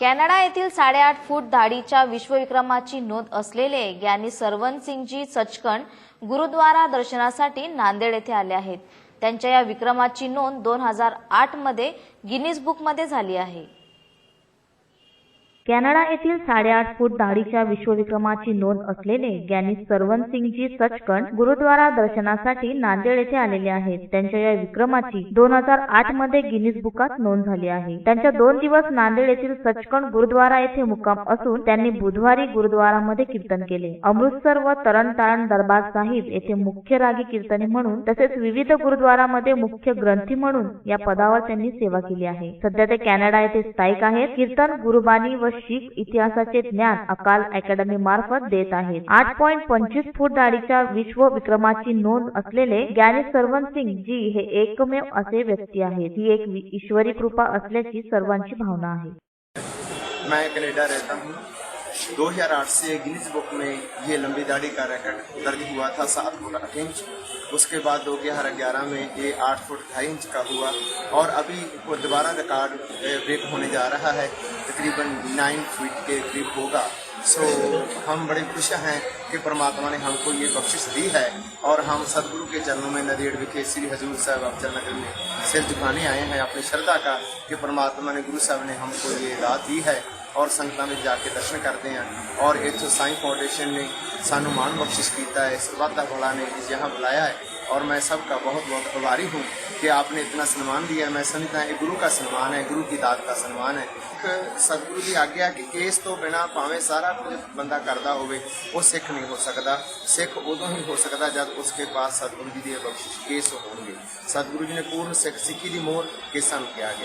Canada येथील साडेआठ फूट धाडीच्या विश्वविक्रमाची नोंद असलेले ज्ञानी सरवन सिंगजी सचखंड गुरुद्वारा दर्शनासाठी नांदेड येथे आले आहेत. त्यांच्या या विक्रमाची नोंद दोन हजार आठमध्ये गिनीज बुकमध्ये झाली आहे. कॅनडा येथील साडेआठ फूट दाढीच्या विश्वविक्रमाची नोंद असलेले ज्ञानी सरवनसिंगजी सचखंड गुरुद्वारा दर्शनासाठी नांदेड येथे आलेले आहेत. त्यांच्या या विक्रमाची दोन हजार आठमध्ये गिनीज बुकात नोंद झाली आहे. त्यांच्या दोन दिवस नांदेड येथील सचखंड गुरुद्वारा येथे मुक्काम असून त्यांनी बुधवारी गुरुद्वारामध्ये कीर्तन केले. अमृतसर व तरणतारण दरबार साहिब येथे मुख्य रागी कीर्तने म्हणून तसेच विविध गुरुद्वारामध्ये मुख्य ग्रंथी म्हणून या पदावर त्यांनी सेवा केली आहे. सध्या ते कॅनडा येथे स्थायिक आहेत. कीर्तन गुरुबानी व शीख इतिहासाचे ज्ञान अकाल अकॅडमी मार्फत देत आहेत. आठ पॉईंट पंचवीस फूट दाढीच्या विश्व विक्रमाची नोंद असलेले ज्ञानी सरवन सिंग जी हे एकमेव असे व्यक्ती आहेत. ही एक ईश्वरी कृपा असल्याची सर्वांची भावना आहे. मैं कनाडा रहता हूँ. 2008 से गिनीज बुक में ये लंबी दाढ़ी का रिकॉर्ड दर्ज हुआ था सात फुट आठ इंच। उसके बाद दो हज़ार ग्यारह में ये आठ फुट ढाई इंच का हुआ और अभी वो दोबारा रिकॉर्ड ब्रेक होने जा रहा है। तकरीबन नाइन फीट के करीब होगा। सो हम बड़े खुश हैं कि परमात्मा ने हमको ये बख्शिश दी है और हम सदगुरु के चरणों में नदेड़ विखे श्री हजूर साहब अफजल नगर में सिर झुकाने आए हैं। अपनी श्रद्धा का कि परमात्मा ने, गुरु साहब ने हमको ये दात दी है। ਔਰ ਸੰਗਤਾਂ ਵਿੱਚ ਜਾ ਕੇ ਦਰਸ਼ਨ ਕਰਦੇ ਹਾਂ ਔਰ ਇੱਥੋਂ ਸਾਈਂ फाउंडेशन ने ਸਾਨੂੰ ਮਾਣ ਬਖਸ਼ਿਸ਼ ਕੀਤਾ है ਸਰਬੱਤਾ भोला ने यहाँ बुलाया है और मैं सबका बहुत बहुत आभारी हूँ कि आपने इतना सम्मान दिया मैं समझता है ये गुरु का सम्मान है गुरु की दात का सम्मान है ਇੱਕ ਸਤਿਗੁਰੂ ਦੀ ਆਗਿਆ ਕਿ ਇਸ ਤੋਂ ਬਿਨਾ ਭਾਵੇਂ ਸਾਰਾ ਕੁਝ ਬੰਦਾ ਕਰਦਾ ਹੋਵੇ ਉਹ ਸਿੱਖ ਨਹੀਂ ਹੋ ਸਕਦਾ ਸਿੱਖ ਉਦੋਂ ਹੀ ਹੋ ਸਕਦਾ ਜਦ ਉਸਕੇ ਪਾਸ ਸਤਿਗੁਰੂ ਜੀ ਦੀ ਬਖਸ਼ਿਸ਼ ਕੇਸ ਹੋਣਗੇ ਸਤਿਗੁਰੂ ਜੀ ਨੇ ਪੂਰਨ ਸਿੱਖ ਸਿੱਖੀ ਦੀ ਮੋਹਰ ਕੇਸਾਂ ਨੂੰ ਕਿਹਾ ਗਿਆ